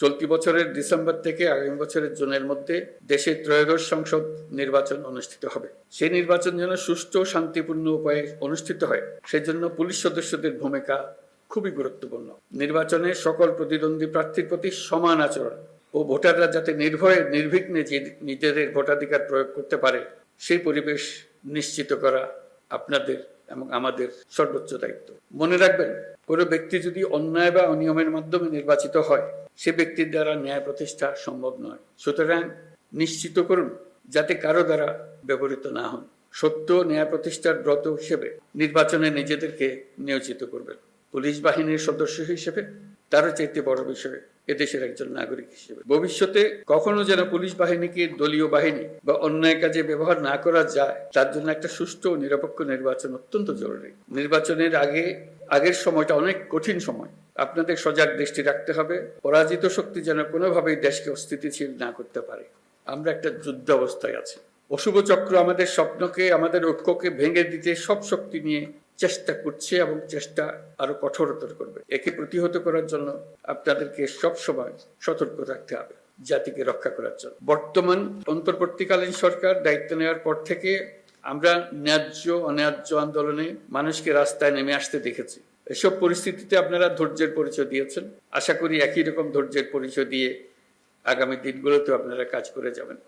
চলতি বছরের ডিসেম্বর থেকে আগামী বছরের জুনের মধ্যে দেশে ত্রয়োদশ সংসদ নির্বাচন অনুষ্ঠিত হবে। সেই নির্বাচন যেন সুষ্ঠু, শান্তিপূর্ণ উপায়ে অনুষ্ঠিত হয়, সেজন্য পুলিশ সদস্যদের ভূমিকা খুবই গুরুত্বপূর্ণ। নির্বাচনে সকল প্রতিদ্বন্দ্বী প্রার্থীর প্রতি সমান আচরণ ও ভোটাররা যাতে নির্ভয়ে, নির্বিঘ্নে নিজেদের ভোটাধিকার প্রয়োগ করতে পারে, সেই পরিবেশ নিশ্চিত করা আপনাদের এবং আমাদের সর্বোচ্চ দায়িত্ব। মনে রাখবেন, কোনো ব্যক্তি যদি অন্যায় বা অনিয়মের মাধ্যমে নির্বাচিত হয়, সে ব্যক্তির দ্বারা ন্যায় প্রতিষ্ঠা সম্ভব নয়। সুতরাং নিশ্চিত করুন, যাতে কারও দ্বারা ব্যবহৃত না হন। সত্য ন্যায় প্রতিষ্ঠার ব্রত হিসেবে নির্বাচনে নিজেদেরকে নিয়োজিত করবেন। পুলিশ বাহিনীর সদস্য হিসেবে তারও চাইতে বড় বিষয় এদেশের একজন নাগরিক হিসেবে। ভবিষ্যতে কখনো যেন পুলিশ বাহিনীকে দলীয় বাহিনী বা অন্যায় কাজে ব্যবহার না করা যায়, তার জন্য একটা সুষ্ঠু ও নিরপেক্ষ নির্বাচন অত্যন্ত জরুরি। নির্বাচনের আগে, আগের সময়টা অনেক কঠিন সময়। আপনাদের সজাগ দৃষ্টি রাখতে হবে। পরাজিত শক্তি যেন কোনোভাবেই দেশকে অস্থিতিশীল না করতে পারে। আমরা একটা যুদ্ধ অবস্থায় আছি। অশুভ চক্র আমাদের স্বপ্নকে, আমাদের ঐক্যকে ভেঙে দিতে সব শক্তি নিয়ে চেষ্টা করছে এবং চেষ্টা আরও কঠোরতর করবে। একে প্রতিহত করার জন্য আপনাদেরকে সব সময় সতর্ক থাকতে হবে, জাতিকে রক্ষা করার জন্য। বর্তমান অন্তর্বর্তীকালীন সরকার দায়িত্ব নেওয়ার পর থেকে আমরা ন্যায্য, অন্যায্য আন্দোলনে মানুষকে রাস্তায় নেমে আসতে দেখেছি। এসব পরিস্থিতিতে আপনারা ধৈর্যের পরিচয় দিয়েছেন। আশা করি একই রকম ধৈর্যের পরিচয় দিয়ে আগামী দিনগুলোতেও আপনারা কাজ করে যাবেন।